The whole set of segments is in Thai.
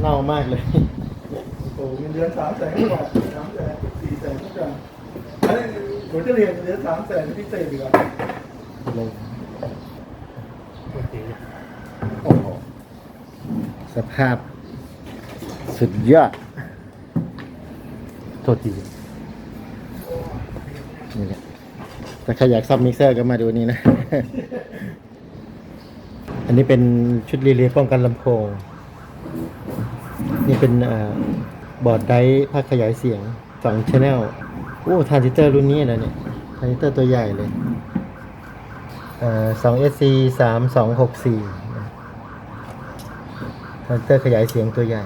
เน่ามากเลย โอ้เงินเดือนสามแสนกว่าสามแสนสี่แสนทุกอย่างอันนี้ผมจะเรียนเงินเดือนสามแสนพิเศษดีกว่าโอเคโอ้โหสภาพ สุดยอดโทษทีนี่แหละแต่ใครอยากซับมิกเซอร์ก็มาดูนี่นะ อันนี้เป็นชุดรีเลย์ป้องกันลำโพง นี่เป็นอบอร์ดไดร์ภาคขยายเสียงสองชแนลโอ้ทรานซิสเตอร์รุ่นนี้นะเนี่ยทรานซิสเตอร์ตัวใหญ่เลยสองเอสซีสามสองหกสี่ทรานซิสเตอร์ขยายเสียงตัวใหญ่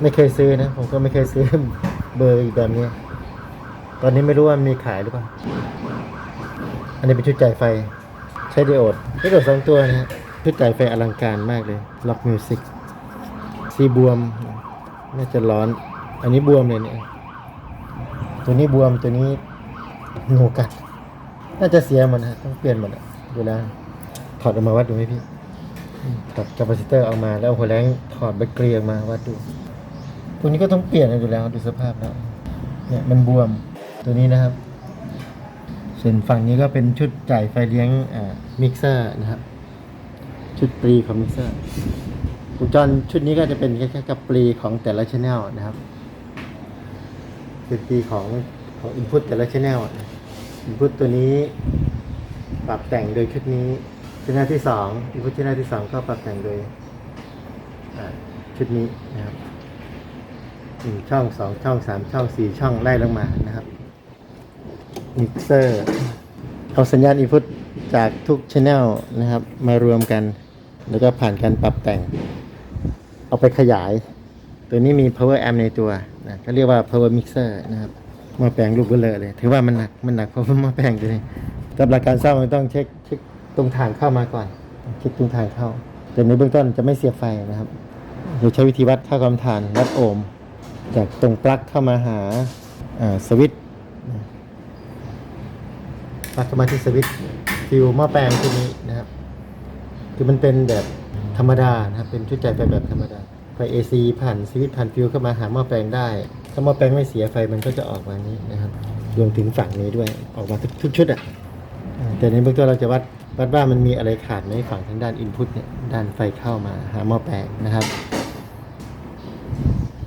ไม่เคยซื้อนะ ผมก็ไม่เคยซื้อเบอร์อีกแบบนี้ ตอนนี้ไม่รู้ว่ามีขายหรือเปล่า อันนี้เป็นชุดจ่ายไฟ ใช้ไดโอดไดโอดสองตัวนะฮะชุดจ่ายไฟอลังการมากเลยล็อกมิวสิก สีบวมน่าจะร้อน อันนี้บวมเลยเนี่ย ตัวนี้บวมตัวนี้งูกัด น่าจะเสียหมดนะฮะต้องเปลี่ยนหมดดูแลถอดออกมาวัดดูไหมพี่ถอดแคปซิเตอร์ออกมาแล้วเอาหัวแรงถอดแบตเตอรี่ออกมาวัดดู ตัวนี้ก็ต้องเปลี่ยนนะอยู่แล้วดูสภาพแล้วเนี่ยมันบวมตัวนี้นะครับ ส่วนฝั่งนี้ก็เป็นชุดจ่ายไฟเลี้ยงอ่ามิกเซอร์นะครับ ชุดปรีของมิกเซอร์ วงจรชุดนี้ก็จะเป็นแค่กับปรีของแต่ละชแนลนะครับเป็นปรีของของอินพุตแต่ละชแนลอินพุตตัวนี้ ปรับแต่งโดยชุดนี้ชแนลที่สองอินพุตชแนลที่สองก็ปรับแต่งโดยชุดนี้นะครับหนึ่งช่องสองช่องสามช่องสี่ช่องไล่ลงมานะครับมิกเซอร์เอาสัญญาณอินพุตจากทุกช anel นะครับมารวมกัน แล้วก็ผ่านการปรับแต่ง เอาไปขยาย ตัวนี้มี power amp ในตัวนะก็เรียกว่า power mixer นะครับมาแปลงลูกเบลอเลย ถือว่ามันหนักมันหนักเพราะมาแปลงตัวนี้สำหรับการซ่อมมันต้องเช็คเช็คตรงทางเข้ามาก่อนเช็คตรงทางเข้า แต่ในเบื้องต้นจะไม่เสียบไฟนะครับโดยใช้วิธีวัดค่าความถ่านวัดโอห์มจากตรงปลั๊กเข้ามาหาสวิตช์ปลั๊กเข้ามาที่สวิตช์ฟิวหม้อแปลงที่นี้นะครับ คือมันเป็นแบบธรรมดานะครับเป็นชุดใจไฟแบบธรรมดา ฟ AC ผ่านสวิตช์ผ่านฟิวเข้ามาหาหม้อแปลงได้ ถ้าหม้อแปลงไม่เสียไฟมันก็จะออกมานี้นะครับรวมถึงฝั่งนี้ด้วยออกมาทุกทุกชุดอะอ่าแต่ในเบื้องต้นเราจะวัดวัดว่ามันมีอะไรขาดไหมฝั่งทางด้านอินพุตเนี่ยด้านไฟเข้ามาหาหม้อแปลงนะครับ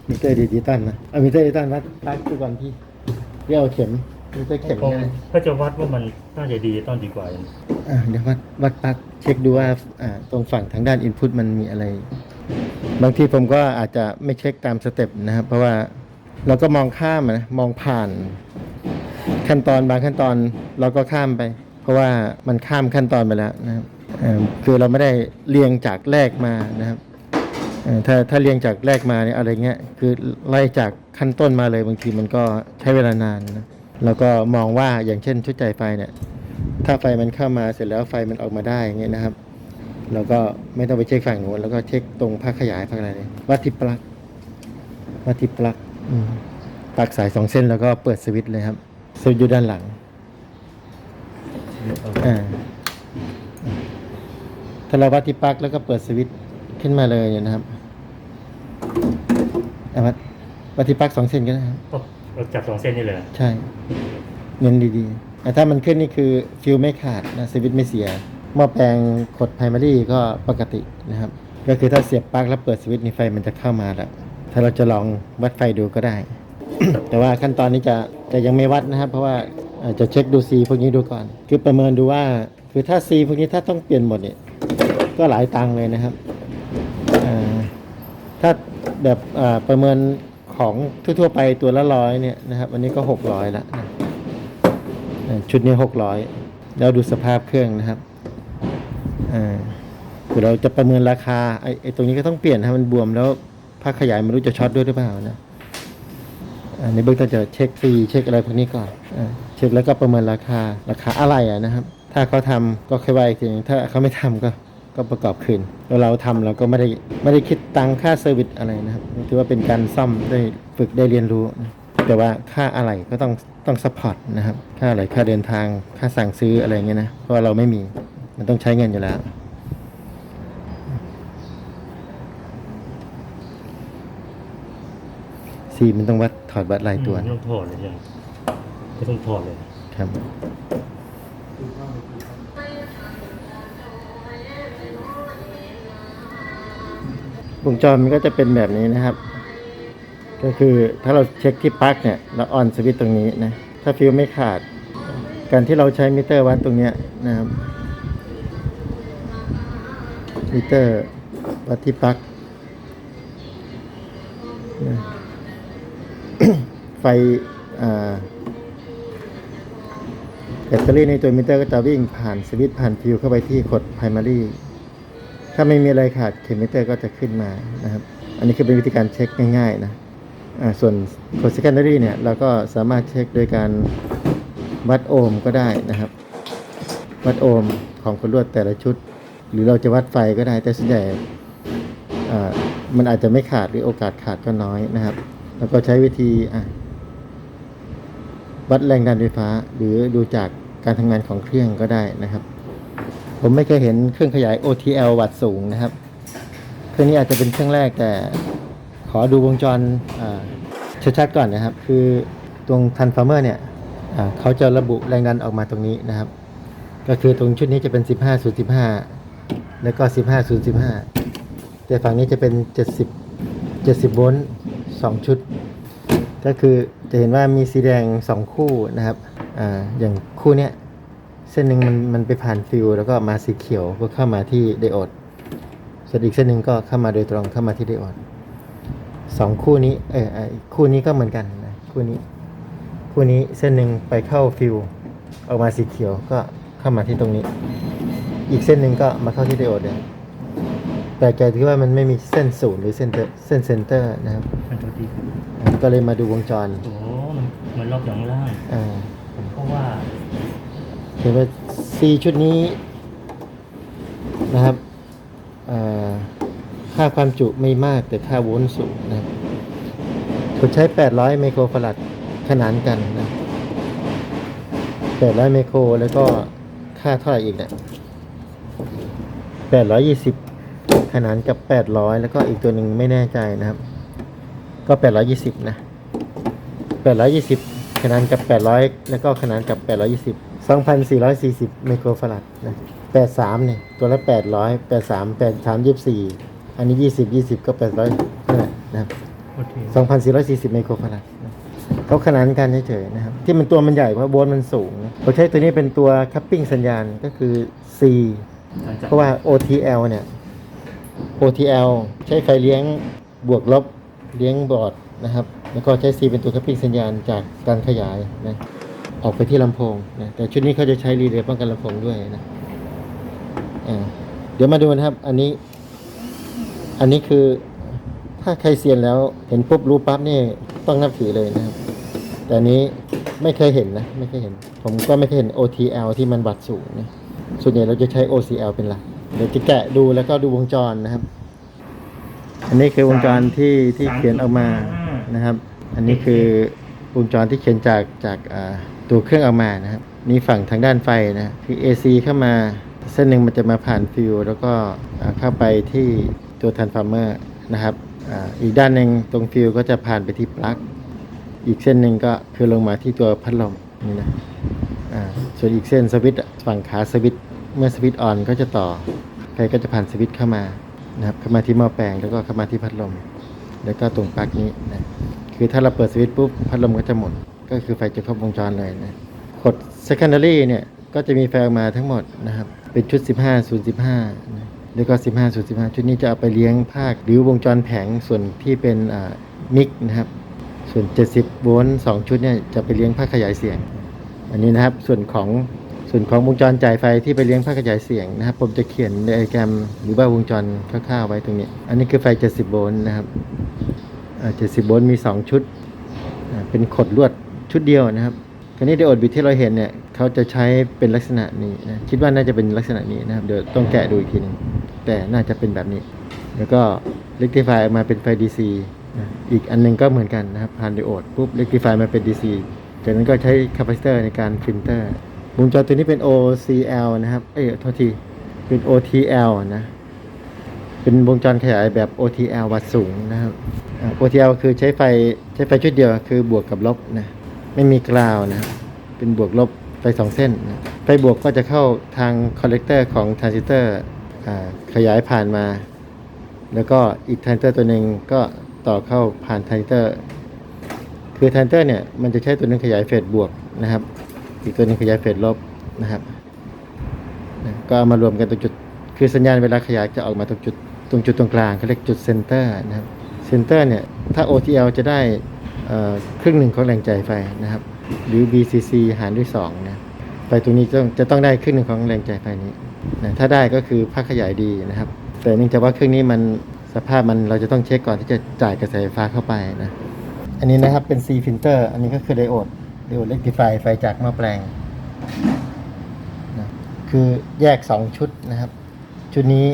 มิเตอร์ดิจิตอลนะเอามิเตอร์ดิจิตอลวัดปลั๊กทุกวันพี่เรียกเอาเข็มมิเตอร์เข็มคงง่ายถ้าจะวัดว่ามันน่าจะดีต้องดีกว่าอ่าเดี๋ยววัดวัดปลั๊กเช็คดูว่าอ่าตรงฝั่งทางด้านอินพุตมันมีอะไร บางทีผมก็อาจจะไม่เช็คตามสเต็ปนะครับ เพราะว่าเราก็มองข้ามนะมองผ่านขั้นตอนบางขั้นตอนเราก็ข้ามไป เพราะว่ามันข้ามขั้นตอนไปแล้วนะครับคือเราไม่ได้เรียงจากแรกมานะครับถ้าถ้าเรียงจากแรกมาเนี่ยอะไรเงี้ยคือไล่จากขั้นต้นมาเลยบางทีมันก็ใช้เวลานานนะแล้วก็มองว่าอย่างเช่นชุดจ่ายไฟเนี่ยถ้าไฟมันเข้ามาเสร็จแล้วไฟมันออกมาได้อย่างเงี้ยนะครับ เราก็ไม่ต้องไปเช็คฝั่งนู้นแล้วก็เช็คตรงภาคขยายภาคอะไรเลยวัดที่ปลั๊กวัดที่ปลั๊กอืมปลั๊กสายสองเส้นแล้วก็เปิดสวิตช์เลยครับสวิตช์อยู่ด้านหลังอ่าถ้าเราวัดที่ปลั๊กแล้วก็เปิดสวิตช์ขึ้นมาเลยเนี่ยนะครับเอาวัดวัดที่ปลั๊กสองเส้นก็ได้ครับก็เราจับสองเส้นนี่เลยใช่เน้นดีๆแต่ถ้ามันขึ้นนี่คือฟิวไม่ขาดนะสวิตช์ไม่เสีย หม้อแปลงกดไพรมารีก็ปกตินะครับ ก็คือถ้าเสียบปลั๊กแล้วเปิดสวิตช์นี่ไฟมันจะเข้ามาแล้วถ้าเราจะลองวัดไฟดูก็ได้ แต่ว่าขั้นตอนนี้จะจะยังไม่วัดนะครับ เพราะว่าอาจจะเช็คดูซีพวกนี้ดูก่อน คือประเมินดูว่า คือถ้าซีพวกนี้ถ้าต้องเปลี่ยนหมดเนี่ยก็หลายตังค์เลยนะครับถ้าแบบประเมินของทั่วๆไปตัวละร้อยเนี่ยนะครับอันนี้ก็หกร้อยละชุดนี้หกร้อยแล้วดูสภาพเครื่องนะครับ คือเราจะประเมินราคาไอ้ไอตรงนี้ก็ต้องเปลี่ยนนะมันบวมแล้วภาขยายไม่รู้จะช็อตด้วยหรือเปล่านะในเบื้องต้นจะเช็คฟรีเช็คอะไรพวกนี้ก่อนอเช็คแล้วก็ประเมินราคาราคาอะไรอะนะครับ ถ้าเขาทำก็ค่อยว่าอีกทีนึงถ้าเขาไม่ทำก็ก็ประกอบคืนแล้วเราทำเราก็ไม่ได้ไม่ได้คิดตังค่าเซอร์วิสอะไรนะครับถือว่าเป็นการซ่อมได้ฝึกได้เรียนรู้ แต่ว่าค่าอะไรก็ต้องต้องซัพพอร์ตนะครับ ค่าอะไรค่าเดินทางค่าสั่งซื้ออะไรเงี้ยนะเพราะเราไม่มี มันต้องใช้เงินอยู่แล้ว C มันต้องวัดถอดวัดลายตัวไม่ต้องถอดเลยยังไม่ต้องถอดเลย ครับวงจรมันก็จะเป็นแบบนี้นะครับ ก็คือถ้าเราเช็คที่ปลั๊กเนี่ยเราออนสวิตช์ตรงนี้นะ ถ้าฟิวไม่ขาด การที่เราใช้มิเตอร์วัดตรงเนี้ยนะครับ มิเตอร์วัดที่ปลั๊กไฟแบตเตอรี่ในตัวมิเตอร์ก็จะวิ่งผ่านสวิตช์ผ่านฟิวเข้าไปที่ขด primary ถ้าไม่มีอะไรขาดเข็มมิเตอร์ก็จะขึ้นมานะครับ อันนี้คือเป็นวิธีการเช็คง่ายๆนะส่วนกด secondary เนี่ยเราก็สามารถเช็คโดยการวัดโอห์มก็ได้นะครับ วัดโอห์มของคนลวดแต่ละชุด หรือเราจะวัดไฟก็ได้แต่ส่วนใหญ่มันอาจจะไม่ขาดหรือโอกาสขาดก็น้อยนะครับ แล้วก็ใช้วิธีวัดแรงดันไฟฟ้า หรือดูจากการทำงานของเครื่องก็ได้นะครับ ผมไม่เคยเห็นเครื่องขยาย OTL วัตต์สูงนะครับ เครื่องนี้อาจจะเป็นเครื่องแรกแต่ขอดูวงจรอ่าชัดๆก่อนนะครับ คือตรง transformer เนี่ยเขาจะระบุแรงดันออกมาตรงนี้นะครับ ก็คือตรงชุดนี้จะเป็น 15 0 15 แล้วก็15 0 15แต่ฝั่งนี้จะเป็น70 70โวลต์2ชุด ก็คือจะเห็นว่ามีสีแดง2คู่นะครับอ่าอย่างคู่เนี้ยเส้นหนึ่งมันมันไปผ่านฟิวแล้วก็มาสีเขียวก็เข้ามาที่ไดโอดส่วนอีกเส้นหนึ่งก็เข้ามาโดยตรงเข้ามาที่ไดโอดสองคู่นี้เออเออคู่นี้ก็เหมือนกันนะคู่นี้ คู่นี้เส้นหนึ่งไปเข้าฟิวออกมาสีเขียวก็เข้ามาที่ตรงนี้ อีกเส้นหนึ่งก็มาเข้าที่ไดโอดเลยแต่แกที่ว่ามันไม่มีเส้นศูนย์หรือเส้นเตอร์เส้นเซนเตอร์นะครับมันตัวดีอ่าก็เลยมาดูวงจรโอ้มันมันล็อกอย่างล่างอ่าผมก็ว่าเห็นว่าซีชุดนี้นะครับอ่าค่าความจุไม่มากแต่ค่าโวลต์สูงนะครับผมใช้ 800 ไมโครฟาราดขนานกันนะ800 ไมโครแล้วก็ค่าเท่าไหร่อีกเนี่ย 820 ขนานกับ 800 แล้วก็อีกตัวหนึ่งไม่แน่ใจนะครับ ก็ 820 นะ 820 ขนานกับ 800 แล้วก็ขนานกับ 820 2,440 ไมโครฟาราดนะ83 เนี่ย ตัวละ 800 83 83 24 อันนี้ 20 20 ก็ 800นั่นแหละนะครับโอเค2,440 ไมโครฟาราดนะเขาขนานกันเฉยๆนะครับ ที่มันตัวมันใหญ่เพราะโวลต์มันสูงนะเขาใช้ตัวนี้เป็นตัวคัพปิ้งสัญญาณก็คือ C เพราะว่า OTL เนี่ย OTL ใช้ไฟเลี้ยงบวกลบเลี้ยงบอร์ดนะครับ แล้วก็ใช้ C เป็นตัวคัพปิ้งสัญญาณจากการขยายนะออกไปที่ลำโพงนะแต่ชุดนี้เขาจะใช้รีเลย์ป้องกันลำโพงด้วยนะอ่าเดี๋ยวมาดูนะครับ อันนี้ อันนี้คือถ้าใครเซียนแล้วเห็นปุ๊บรู้ปั๊บนี่ต้องนับถือเลยนะครับ แต่นนี้ไม่เคยเห็นนะ ไม่เคยเห็น ผมก็ไม่เคยเห็น OTL ที่มันวัดสูงนะ ส่วนใหญ่เราจะใช้ OCL เป็นหลักเดี๋ยวจะแกะดูแล้วก็ดูวงจรนะครับ อันนี้คือวงจรที่ที่เขียนออกมานะครับ อันนี้คือวงจรที่เขียนจากจากตัวเครื่องออกมานะครับนี่ฝั่งทางด้านไฟนะคือ AC เข้ามาเส้นหนึ่งมันจะมาผ่านฟิวแล้วก็เข้าไปที่ตัว transformer นะครับอาอีกด้านหนึ่งตรงฟิวก็จะผ่านไปที่ปลั๊กอีกเส้นหนึ่งก็คือลงมาที่ตัวพัดลมนี่นะอ่า ส่วนอีกเส้นสวิตฝั่งขาสวิตเมื่อสวิตออนก็จะต่อไฟก็จะผ่านสวิตเข้ามานะครับเข้ามาที่หม้อแปลงแล้วก็เข้ามาที่พัดลม แล้วก็ตรงปลั๊กนี้นะคือถ้าเราเปิดสวิตปุ๊บพัดลมก็จะหมุนก็คือไฟจะครบวงจรเลยนะกด secondary เนี่ยก็จะมีไฟออกมาทั้งหมดนะครับเป็นชุด 15 0 15นะแล้วก็ 15 0 15 ชุดนี้จะเอาไปเลี้ยงภาคหรือวงจรแผงส่วนที่เป็นอ่ามิกนะครับส่วน 70 โวลต์2ชุดเนี่ยจะไปเลี้ยงภาคขยายเสียง อันนี้นะครับส่วนของส่วนของวงจรจ่ายไฟที่ไปเลี้ยงภาคขยายเสียงนะครับ ผมจะเขียนในไอแกรมหรือว่าวงจรคร่าวๆไว้ตรงนี้ อันนี้คือไฟ 70 โวลต์นะครับ70 โวลต์มี 2 ชุด เป็นขดลวดชุดเดียวนะครับคราวนี้ไดโอดบิตที่เราเห็นเนี่ยเขาจะใช้เป็นลักษณะนี้นะคิดว่าน่าจะเป็นลักษณะนี้นะครับเดี๋ยวต้องแกะดูอีกทีหนึงแต่น่าจะเป็นแบบนี้ แล้วก็ rectify ออกมาเป็นไฟ DC อีกอันหนึงก็เหมือนกันนะครับผ่านไดโอดปุ๊บ rectify มาเป็น DC จากนั้นก็ใช้คาปาซิเตอร์ในการฟิลเตอร์วงจรตัวนี้เป็น OCL นะครับ เอ้ยโทษที เป็น OTL นะ เป็นวงจรขยายแบบ OTL วัดสูงนะครับ OTL คือใช้ไฟใช้ไฟชุดเดียวคือบวกกับลบนะ ไม่มีกราวนะ เป็นบวกลบไฟสองเส้นนะไฟบวกก็จะเข้าทางคอลเลกเตอร์ของทรานซิสเตอร์ขยายผ่านมา แล้วก็อีกทรานซิสเตอร์ตัวหนึ่งก็ต่อเข้าผ่านทรานซิสเตอร์ คือแทนเตอร์เนี่ยมันจะใช้ตัวหนึงขยายเฟสบวกนะครับ อีกตัวหนึงขยายเฟสลบนะครับนะก็เอามารวมกันตรงจุด คือสัญญาณเวลาขยายจะออกมาตรงจุดตรงจุดตรงกลางเขาเรียกจุดเซนเตอร์นะครับเซนเตอร์เนี่ยถ้า OTL จะได้ครึ่งหนึ่งของแรงจ่ายไฟนะครับ หรือ BCC หารด้วย2นะไฟตรงนี้จะต้องจะต้องได้ครึ่งหนึ่งของแรงจ่ายไฟนี้นะถ้าได้ก็คือภาคขยายดีนะครับ แต่เนื่องจากว่าเครื่องนี้มันสภาพมันเราจะต้องเช็คก่อนที่จะจ่ายกระแสไฟฟ้าเข้าไปนะ อันนี้นะครับเป็น C filter อันนี้ก็คือไดโอดไดโอดเล็กติฟายไฟจากหม้อแปลงนะคือแยก 2 ชุดนะครับ ชุดนี้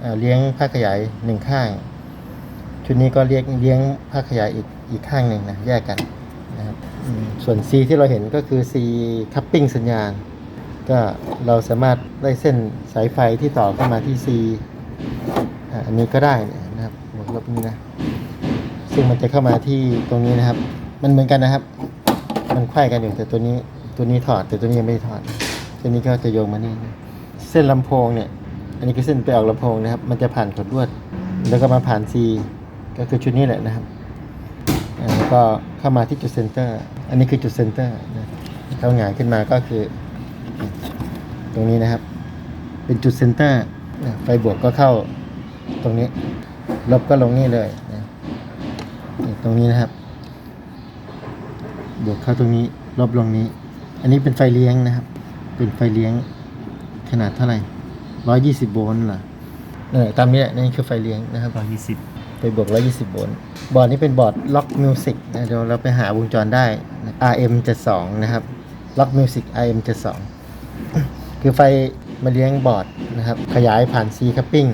เเลี้ยงภาคขยายหนึ่งข้าง ชุดนี้ก็เลี้ยงเลี้ยงภาคขยายอีกอีกข้างหนึ่งนะแยกกันนะครับส่วน C ที่เราเห็นก็คือ C coupling สัญญาณ ก็เราสามารถได้เส้นสายไฟที่ต่อเข้ามาที่ C อันนี้ก็ได้นะครับบวกลบนี้นะ ซึ่งมันจะเข้ามาที่ตรงนี้นะครับ มันเหมือนกันนะครับ มันไขว้กันอยู่แต่ตัวนี้ตัวนี้ถอดแต่ตัวนี้ยังไม่ได้ถอดตัวนี้ก็จะโยงมานี่เส้นลำโพงเนี่ย อันนี้คือเส้นไปออกลำโพงนะครับ มันจะผ่านขดลวด แล้วก็มาผ่าน C ก็คือชุดนี้แหละนะครับแล้วก็เข้ามาที่จุดเซนเตอร์ อันนี้คือจุดเซนเตอร์นะเข้าหงายขึ้นมาก็คือ ตรงนี้นะครับ เป็นจุดเซนเตอร์ไฟบวกก็เข้าตรงนี้ ลบก็ลงนี่เลย ตรงนี้นะครับ บวกเข้าตรงนี้ลบลงนี้ อันนี้เป็นไฟเลี้ยงนะครับ เป็นไฟเลี้ยงขนาดเท่าไหร่ร้อยยี่สิบโวลต์เหรอเออตามนี้แหละนี่คือไฟเลี้ยงนะครับร้อยยี่สิบไปบวก120โวลต์บอร์ดนี้เป็นบอร์ด Lock Music นะเดี๋ยวเราไปหาวงจรได้นะ RM72 นะครับ Lock Music RM72 คือไฟมาเลี้ยงบอร์ดนะครับ ขยายผ่าน C coupling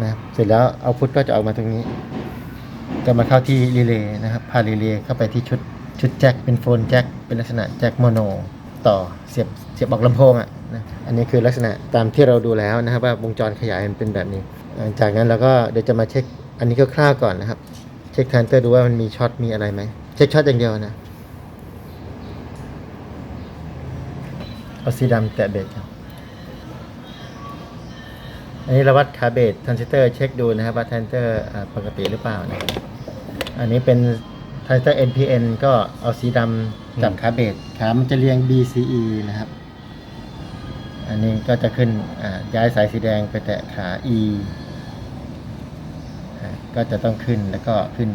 นะครับเสร็จแล้วเอาพุทก็จะออกมาตรงนี้ จะมาเข้าที่รีเลย์นะครับ พารีเลย์เข้าไปที่ชุดชุดแจ็คเป็นโฟนแจ็คเป็นลักษณะแจ็คโมโนต่อเสียบเสียบออกลำโพงอะนะอันนี้คือลักษณะตามที่เราดูแล้วนะครับ ว่าวงจรขยายมันเป็นแบบนี้ จากนั้นเราก็เดี๋ยวจะมาเช็คอันนี้ก็คร่าวก่อนนะครับ เช็คทรานเตอร์ดูว่ามันมีช็อตมีอะไรไหมเช็คช็อตอย่างเดียวนะเอาสีดำแตะเบรกคอันนี้เราวัดขาเบรกทรานซิสเตอร์เช็คดูนะครับว่าทรานซิสเตอร์ปกติหรือเปล่านะ อันนี้เป็นทรานซิสเตอร์ NPN ก็เอาสีดำจับขาเบรกขามันจะเรียง BCE นะครับ อันนี้ก็จะขึ้นอ่าย้ายสายสีแดงไปแตะขา E อ่าก็จะต้องขึ้นแล้วก็ขึ้น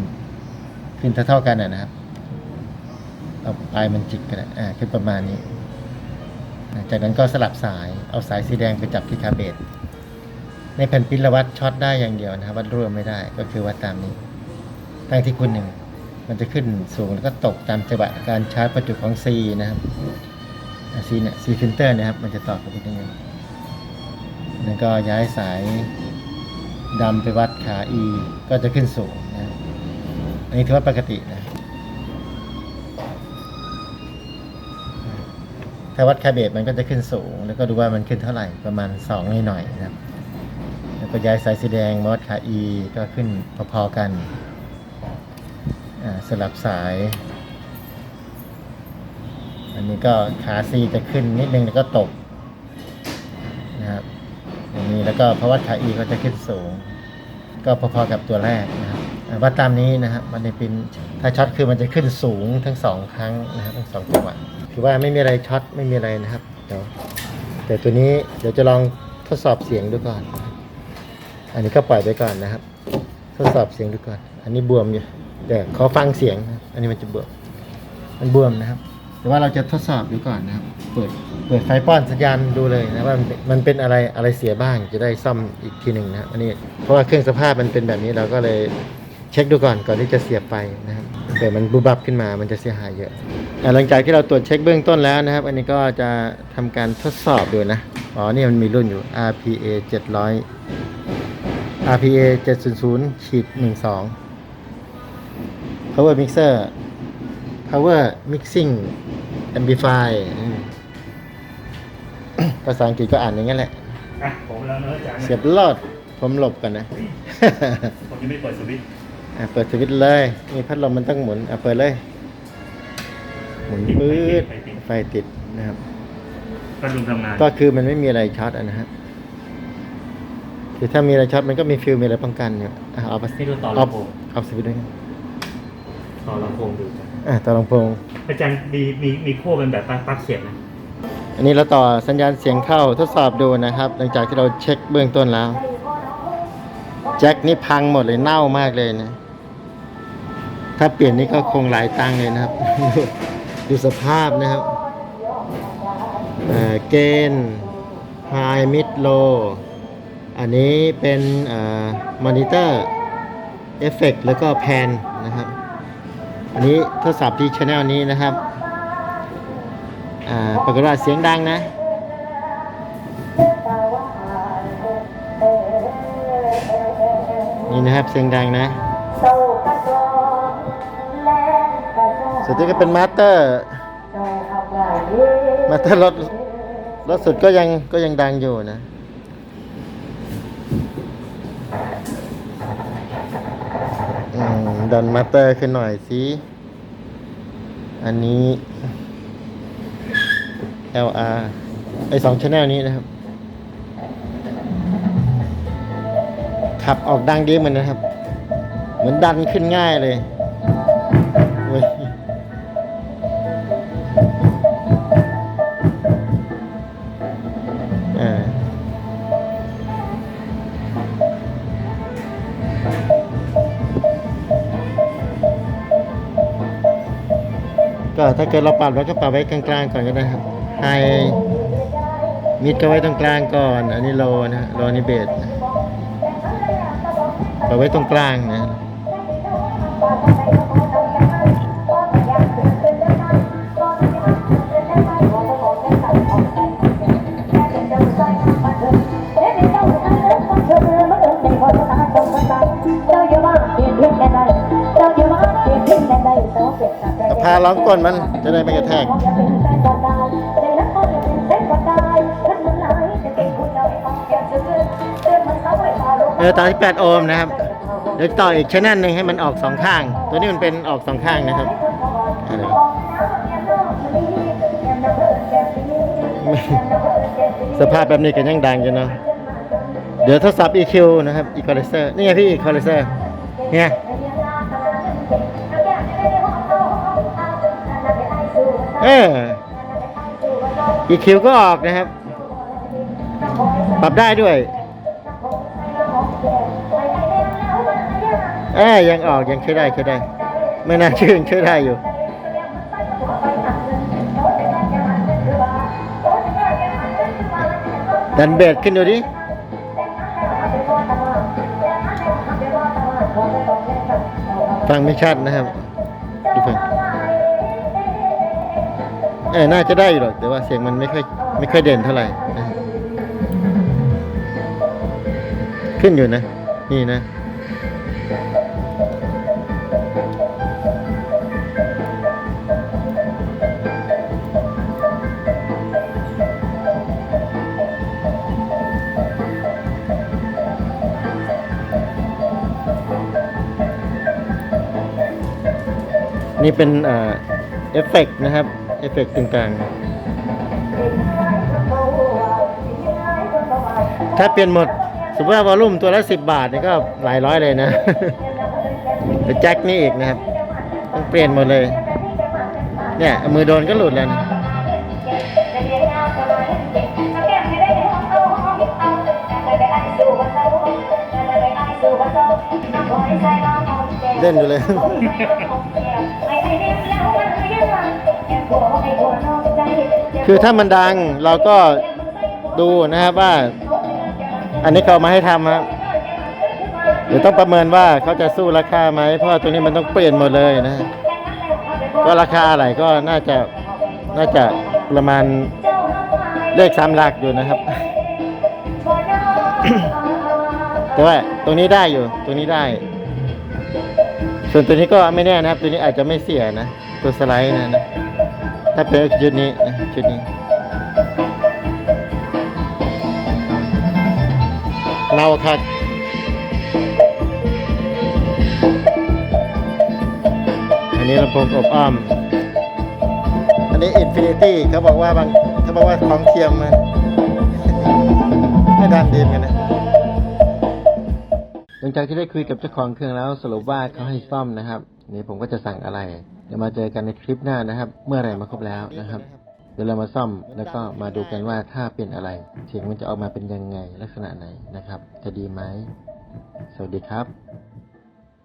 ขึ้นเท่าๆกันนะนะครับเอาปลายมันจิกกันนะอ่าขึ้นประมาณนี้อ่าจากนั้นก็สลับสายเอาสายสีแดงไปจับที่คาเบตในแผ่นพินเราวัดช็อตได้อย่างเดียวนะครับวัดร่วมไม่ได้ก็คือวัดตามนี้ ตั้งที่คุณหนึ่ง มันจะขึ้นสูงแล้วก็ตกตามจังหวะการชาร์จประจุของ C นะครับซีเนี่ยซีฟิลเตอร์นะครับ มันจะต่อกับอีกนิดนึงแล้วก็ย้ายสายดำไปวัดขา E ก็จะขึ้นสูงนะอันนี้ถือว่าปกตินะ ถ้าวัดคาเบตมันก็จะขึ้นสูง แล้วก็ดูว่ามันขึ้นเท่าไหร่ประมาณ2นิดหน่อยๆนะครับ แล้วก็ย้ายสายสีแดงมาวัดขา E ก็ขึ้นพอๆกัน สลับสาย อันนี้ก็ขาซีจะขึ้นนิดนึงแล้วก็ตกนะครับอย่างนี้แล้วก็เพราะว่าขาอีก็จะขึ้นสูง ก็พอๆกับตัวแรกนะครับอ่าวัดตามนี้นะครับมันจะเป็นถ้าช็อตคือมันจะขึ้นสูงทั้งสองครั้งนะครับทั้งสองจังหวะคือว่าไม่มีอะไรช็อตไม่มีอะไรนะครับเดี๋ยวแต่ตัวนี้เดี๋ยวจะลองทดสอบเสียงดูก่อน อันนี้ก็ปล่อยไปก่อนนะครับ ทดสอบเสียงดูก่อน นนี้บวมอยู่แต่ขอฟังเสียงนะอันนี้มันจะบวมมันบวมนะครับ แต่ว่าเราจะทดสอบดูก่อนนะครับ เปิดเปิดไฟป้อนสัญญาณดูเลยนะว่ามันเป็นมันเป็นอะไรอะไรเสียบ้างจะได้ซ่อมอีกทีหนึ่งนะอันนี้เพราะว่าเครื่องสภาพมันเป็นแบบนี้เราก็เลยเช็คดูก่อนก่อนที่จะเสียบไปนะครับเกิดมันบูบับขึ้นมามันจะเสียหายเยอะอะหลังจากที่เราตรวจเช็คเบื้องต้นแล้วนะครับ อันนี้ก็จะทำการทดสอบดูนะอ๋อนี่มันมีรุ่นอยู่ RPA 700 RPA 700ขีด12 Power Mixer Power Mixing Amplify อืมภาษาอังกฤษก็อ่านอย่างนั้นแหละ อะผมแล้วเนอะอาจารย์เสียบลอด ผมหลบก่อนนะ ผมยังไม่เปิดสวิตช์อะเปิดสวิตช์เลยนี่พัดลมมันต้องหมุนอะเปิดเลย หมุนปื๊ดไฟติดนะครับก็ลุงทำงานก็คือมันไม่มีอะไรช็อตอะนะฮะคือถ้ามีอะไรช็อตมันก็มีฟิลมีอะไรป้องกันอยู่อะเอาไปให้ดูต่อเอาลำโพง เอาสวิตช์ด้วยกัน ต่อลำโพงดูจ้ะอะต่อลำโพง อาจารย์มีมีมีโค้เป็นแบบปลั๊กเสียบนะอันนี้เราต่อสัญญาณเสียงเข้าทดสอบดูนะครับ หลังจากที่เราเช็คเบื้องต้นแล้ว แจ็คนี่พังหมดเลยเน่ามากเลยนะ ถ้าเปลี่ยนนี่ก็คงหลายตังค์เลยนะครับ ดูสภาพนะครับเอ่อเกณฑ์ไฮมิดโลอันนี้เป็นมอนิเตอร์เอฟเฟกแล้วก็แพนนะครับ อันนี้ทดสอบที่ช anel นี้นะครับ อ่าปรากฏว่าเสียงดังนะ นี่นะครับเสียงดังนะ สุดที่ก็เป็นมาสเตอร์ มาสเตอร์รถรถสุดก็ยังก็ยังดังอยู่นะ อืม ดันมาสเตอร์ขึ้นหน่อยสิ อันนี้ LR ไอสองชแนลนี้นะครับ ขับออกดังดีเหมือนนะครับ เหมือนดันขึ้นง่ายเลย ก็ถ้าเกิดเราปรับเราก็ปรับไว้กลางๆก่อนก็ได้ครับไฮมิดก็ไว้ตรงกลางก่อน อันนี้โลนะโลนี่เบสปรับไว้ตรงกลางนะาล้องก้นมันจะได้ไม่กระแทกเออต่อที่ 8 โอห์มนะครับ เดี๋ยวต่ออีกชแนลหนึ่งให้มันออกสองข้าง ตัวนี้มันเป็นออกสองข้างนะครับสภาพแบบนี้ก็ยังดังอยู่เนาะเดี๋ยวทดสอบ EQ นะครับ Equalizer นี่ไงพี่ Equalizer เนี่ย เออ EQ ก็ออกนะครับ ปรับได้ด้วย เอ้ยยังออกยังใช้ได้ใช้ได้ ไม่น่าเชื่อยังใช้ได้อยู่ ดันเบสขึ้นดูดิฟังไม่ชัดนะครับ ดูฟัง เออน่าจะได้อยู่หรอก แต่ว่าเสียงมันไม่ค่อยไม่ค่อยเด่นเท่าไหร่ขึ้นอยู่นะ นี่นะนี่เป็นเอ่อเอฟเฟกต์นะครับ เอฟเฟกต์ตรงกลางถ้าเปลี่ยนหมด สมมติว่าวอลลุ่มตัวละสิบบาทนี่ก็หลายร้อยเลยนะแต่แจ็คนี่อีกนะครับ ต้องเปลี่ยนหมดเลย เนี่ยเอามือโดนก็หลุดแล้วนะ เล่นอยู่เลย คือถ้ามันดังเราก็ดูนะครับว่า อันนี้เขาเอามาให้ทำครับเดี๋ยวต้องประเมินว่าเขาจะสู้ราคาไหมเพราะว่าตัวนี้มันต้องเปลี่ยนหมดเลยนะ ก็ราคาอะไรก็น่าจะน่าจะประมาณเลขสามหลักอยู่นะครับ แต่ว่าตรงนี้ได้อยู่ตรงนี้ได้ ส่วนตัวนี้ก็ไม่แน่นะครับ ตัวนี้อาจจะไม่เสียนะ ตัวสไลด์นะนะ ถ้าเป็นชุดนี้นะชุดนี้ เราคัดอันนี้ลำโพงอบอ้อม อันนี้อินฟินิตี้เขาบอกว่าบางเขาบอกว่าของเทียมมันไม่ดันดีเหมอนกันนะ งจากที่ได้คุยกับเจ้าของเครื่องแล้วสรุปว่าเขาให้ซ่อมนะครับนี่ผมก็จะสั่งอะไรเดี๋ยวมาเจอกันในคลิปหน้านะครับ เมื่อไรมาครบแล้วนะครับเดี๋ยวเรามาซ่อมแล้วก็มาดูกันว่าถ้าเป็นอะไรเสียงมันจะออกมาเป็นยังไงลักษณะไหนนะครับ จะดีไหมสวัสดีครับ